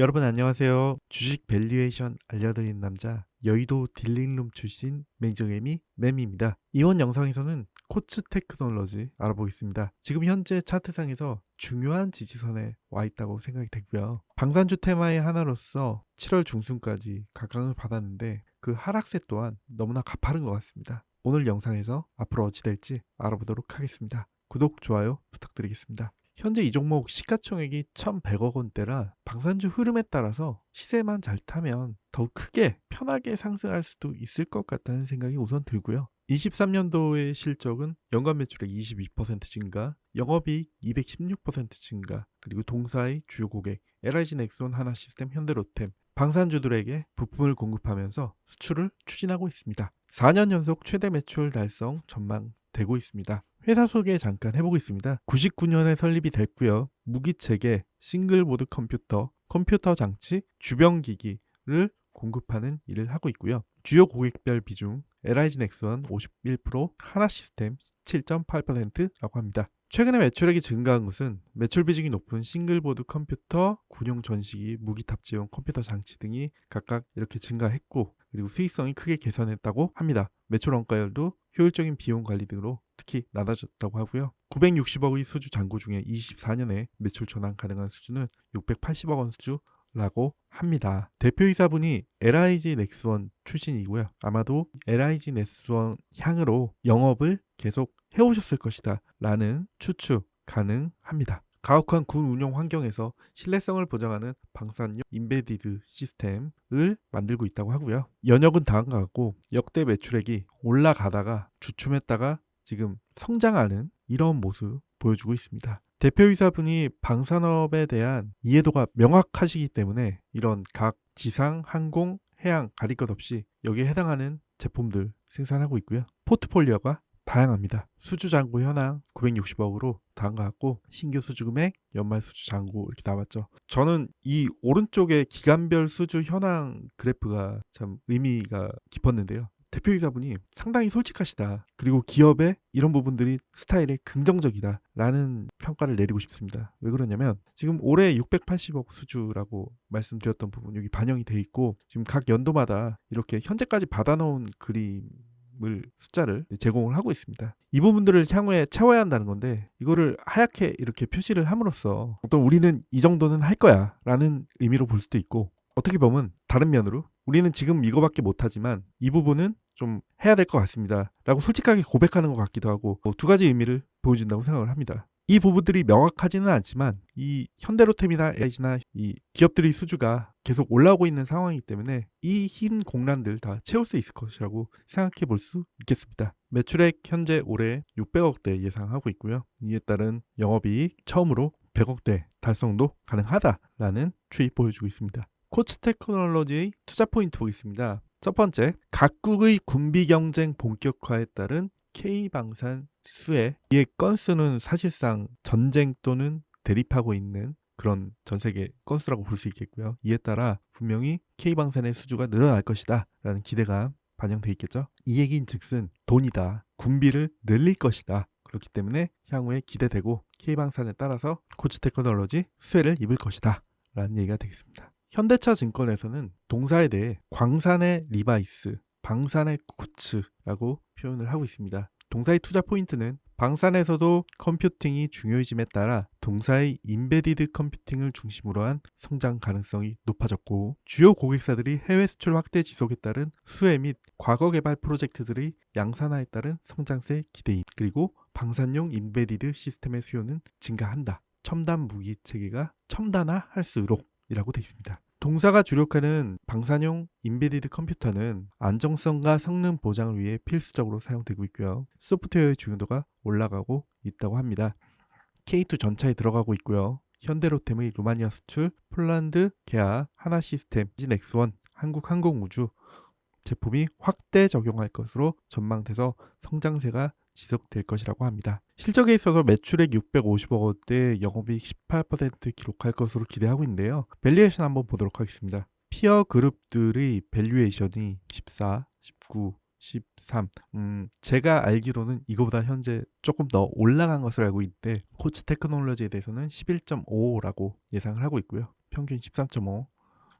여러분 안녕하세요. 주식 밸류에이션 알려드리는 남자 여의도 딜링룸 출신 맹정애미 맴입니다. 이번 영상에서는 코츠 테크놀로지 알아보겠습니다. 지금 현재 차트상에서 중요한 지지선에 와 있다고 생각이 되고요. 방산주 테마의 하나로서 7월 중순까지 각광을 받았는데 그 하락세 또한 너무나 가파른 것 같습니다. 오늘 영상에서 앞으로 어찌 될지 알아보도록 하겠습니다. 구독, 좋아요 부탁드리겠습니다. 현재 이 종목 시가총액이 1,100억 원대라 방산주 흐름에 따라서 시세만 잘 타면 더욱 크게 편하게 상승할 수도 있을 것 같다는 생각이 우선 들고요. 23년도의 실적은 연간 매출액 22% 증가, 영업이익 216% 증가, 그리고 동사의 주요 고객 LIG 넥손 하나시스템 현대로템 방산주들에게 부품을 공급하면서 수출을 추진하고 있습니다. 4년 연속 최대 매출 달성 전망되고 있습니다. 회사 소개 잠깐 해보겠습니다. 99년에 설립이 됐고요. 무기체계, 싱글보드 컴퓨터, 컴퓨터 장치, 주변 기기를 공급하는 일을 하고 있고요. 주요 고객별 비중 LIG 넥슨 51%, 하나 시스템 7.8%라고 합니다. 최근에 매출액이 증가한 것은 매출 비중이 높은 싱글보드 컴퓨터, 군용 전시기, 무기 탑재용 컴퓨터 장치 등이 각각 이렇게 증가했고 그리고 수익성이 크게 개선했다고 합니다. 매출 원가율도 효율적인 비용 관리 등으로 특히 낮아졌다고 하고요. 960억의 수주 잔고 중에 24년에 매출 전환 가능한 수주는 680억 원 수주라고 합니다. 대표이사분이 LIG 넥스원 출신이고요. 아마도 LIG 넥스원 향으로 영업을 계속 해오셨을 것이다 라는 추측 가능합니다. 가혹한 군 운영 환경에서 신뢰성을 보장하는 방산용 인베디드 시스템을 만들고 있다고 하고요. 연역은 다음과 같고 역대 매출액이 올라가다가 주춤했다가 지금 성장하는 이런 모습 보여주고 있습니다. 대표이사분이 방산업에 대한 이해도가 명확하시기 때문에 이런 각 지상, 항공, 해양 가릴 것 없이 여기에 해당하는 제품들 생산하고 있고요. 포트폴리오가 다양합니다. 수주 잔고 현황 960억으로 다음과 같고 신규 수주 금액, 연말 수주 잔고 이렇게 나왔죠. 저는 이 오른쪽에 기간별 수주 현황 그래프가 참 의미가 깊었는데요. 대표이사분이 상당히 솔직하시다. 그리고 기업의 이런 부분들이 스타일에 긍정적이다. 라는 평가를 내리고 싶습니다. 왜 그러냐면 지금 올해 680억 수주라고 말씀드렸던 부분 여기 반영이 돼 있고 지금 각 연도마다 이렇게 현재까지 받아놓은 그림 을 숫자를 제공을 하고 있습니다. 이 부분들을 향후에 채워야 한다는 건데 이거를 하얗게 이렇게 표시를 함으로써 어떤 우리는 이 정도는 할 거야라는 의미로 볼 수도 있고 어떻게 보면 다른 면으로 우리는 지금 이거밖에 못하지만 이 부분은 좀 해야 될 것 같습니다. 라고 솔직하게 고백하는 것 같기도 하고 뭐두 가지 의미를 보여준다고 생각을 합니다. 이 부분들이 명확하지는 않지만 이 현대로템이나 LG나 이 기업들의 수주가 계속 올라오고 있는 상황이기 때문에 이 흰 공란들 다 채울 수 있을 것이라고 생각해 볼 수 있겠습니다. 매출액 현재 올해 600억대 예상하고 있고요. 이에 따른 영업이익 처음으로 100억대 달성도 가능하다라는 추이 보여주고 있습니다. 코츠 테크놀로지의 투자 포인트 보겠습니다. 첫 번째, 각국의 군비 경쟁 본격화에 따른 K방산 수혜 이의 건수는 사실상 전쟁 또는 대립하고 있는 그런 전 세계 건수라고 볼 수 있겠고요. 이에 따라 분명히 K방산의 수주가 늘어날 것이다 라는 기대가 반영돼 있겠죠. 이 얘기인 즉슨 돈이다. 군비를 늘릴 것이다. 그렇기 때문에 향후에 기대되고 K방산에 따라서 코츠 테크놀로지 수혜를 입을 것이다 라는 얘기가 되겠습니다. 현대차 증권에서는 동사에 대해 광산의 리바이스, 방산의 코츠라고 표현을 하고 있습니다. 동사의 투자 포인트는 방산에서도 컴퓨팅이 중요해짐에 따라 동사의 인베디드 컴퓨팅을 중심으로 한 성장 가능성이 높아졌고 주요 고객사들이 해외 수출 확대 지속에 따른 수혜 및 과거 개발 프로젝트들의 양산화에 따른 성장세 기대임 그리고 방산용 인베디드 시스템의 수요는 증가한다. 첨단 무기 체계가 첨단화할수록 이라고 되어 있습니다. 동사가 주력하는 방산용 인베디드 컴퓨터는 안정성과 성능 보장을 위해 필수적으로 사용되고 있고요. 소프트웨어의 중요도가 올라가고 있다고 합니다. K2 전차에 들어가고 있고요. 현대로템의 루마니아 수출, 폴란드 계약, 하나 시스템, 넥스원, 한국항공우주 제품이 확대 적용할 것으로 전망돼서 성장세가 지속될 것이라고 합니다. 실적에 있어서 매출액 650억 원대, 영업이익 18% 기록할 것으로 기대하고 있는데요. 밸류에이션 한번 보도록 하겠습니다. 피어 그룹들의 밸류에이션이 14, 19, 13. 음, 제가 알기로는 이거보다 현재 조금 더 올라간 것을 알고 있는데 코츠 테크놀로지에 대해서는 11.5라고 예상을 하고 있고요. 평균 13.5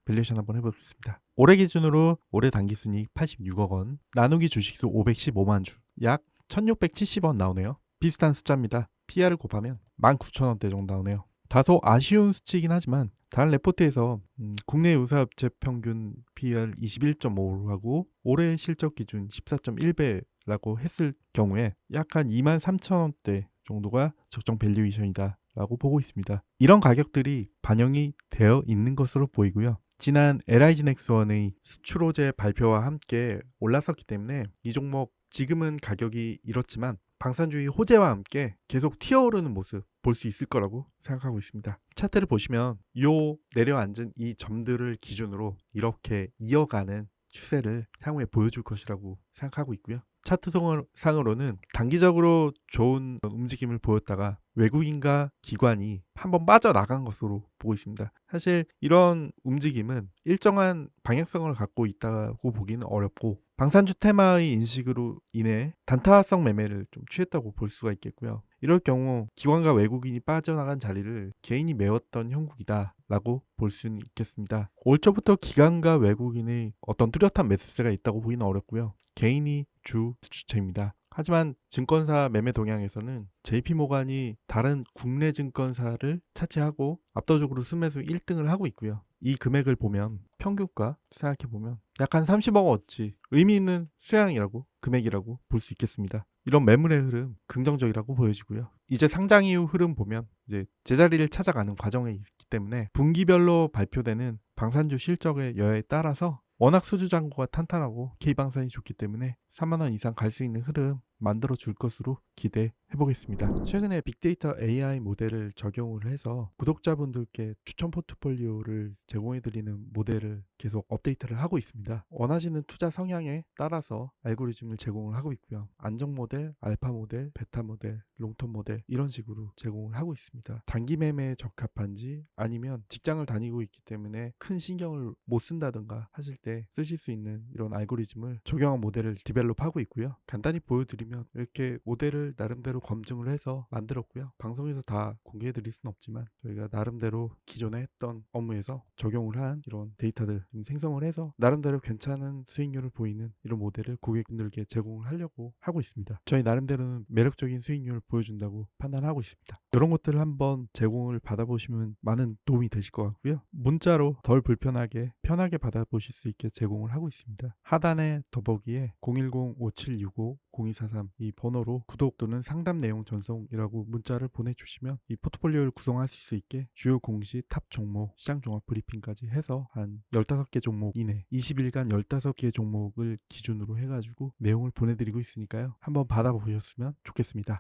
밸류에이션 한번 해보겠습니다. 올해 기준으로 올해 단기순이익 86억 원, 나누기 주식수 515만 주, 약 1670원 나오네요. 비슷한 숫자입니다. PR을 곱하면 19,000원대 정도 나오네요. 다소 아쉬운 수치이긴 하지만 다른 레포트에서 음, 국내 유사업체 평균 PER 21.5하고 올해 실적 기준 14.1배라고 했을 경우에 약 한 2만 3천 원대 정도가 적정 밸류에이션이다 라고 보고 있습니다. 이런 가격들이 반영이 되어 있는 것으로 보이고요. 지난 LIG 넥스원의 수출호재 발표와 함께 올랐었기 때문에 이 종목 지금은 가격이 이렇지만 방산주의 호재와 함께 계속 튀어오르는 모습 볼 수 있을 거라고 생각하고 있습니다. 차트를 보시면 요 내려앉은 이 점들을 기준으로 이렇게 이어가는 추세를 향후에 보여줄 것이라고 생각하고 있고요. 차트 상으로- 상으로는 단기적으로 좋은 움직임을 보였다가 외국인과 기관이 한번 빠져나간 것으로 보고 있습니다. 사실 이런 움직임은 일정한 방향성을 갖고 있다고 보기는 어렵고 방산주 테마의 인식으로 인해 단타성 매매를 좀 취했다고 볼 수가 있겠고요. 이럴 경우 기관과 외국인이 빠져나간 자리를 개인이 메웠던 형국이다 라고 볼 수는 있겠습니다. 올 초부터 기관과 외국인의 어떤 뚜렷한 매수세가 있다고 보기는 어렵고요. 개인이 주 주체입니다. 하지만 증권사 매매 동향에서는 JP 모간이 다른 국내 증권사를 차지하고 압도적으로 순매수 1등을 하고 있고요. 이 금액을 보면 평균가 생각해 보면 약 한 30억 원어치 의미 있는 수량이라고 금액이라고 볼 수 있겠습니다. 이런 매물의 흐름 긍정적이라고 보여지고요. 이제 상장 이후 흐름 보면 이제 제자리를 찾아가는 과정에 있기 때문에 분기별로 발표되는 방산주 실적의 여하에 따라서 워낙 수주 잔고가 탄탄하고 K방산이 좋기 때문에 3만 원 이상 갈 수 있는 흐름 만들어 줄 것으로 기대해 보겠습니다. 최근에 빅데이터 AI 모델을 적용을 해서 구독자분들께 추천 포트폴리오를 제공해 드리는 모델을 계속 업데이트를 하고 있습니다. 원하시는 투자 성향에 따라서 알고리즘을 제공을 하고 있고요. 안정 모델, 알파 모델, 베타 모델, 롱텀 모델 이런 식으로 제공을 하고 있습니다. 단기 매매에 적합한지 아니면 직장을 다니고 있기 때문에 큰 신경을 못 쓴다든가 하실 때 쓰실 수 있는 이런 알고리즘을 적용한 모델을 디벨 롭하고 있고요. 간단히 보여드리면 이렇게 모델을 나름대로 검증을 해서 만들었고요. 방송에서 다 공개해 드릴 수는 없지만 저희가 나름대로 기존에 했던 업무에서 적용을 한 이런 데이터들 좀 생성을 해서 나름대로 괜찮은 수익률을 보이는 이런 모델을 고객분들께 제공을 하려고 하고 있습니다. 저희 나름대로는 매력적인 수익률을 보여준다고 판단하고 있습니다. 이런 것들을 한번 제공을 받아보시면 많은 도움이 되실 것 같고요. 문자로 덜 불편하게 편하게 받아보실 수 있게 제공을 하고 있습니다. 하단에 더보기에 010-5765-0243 이 번호로 구독 또는 상담 내용 전송이라고 문자를 보내주시면 이 포트폴리오를 구성하실 수 있게 주요 공시 탑 종목 시장 종합 브리핑까지 해서 한 15개 종목 이내 20일간 15개 종목을 기준으로 해가지고 내용을 보내드리고 있으니까요. 한번 받아보셨으면 좋겠습니다.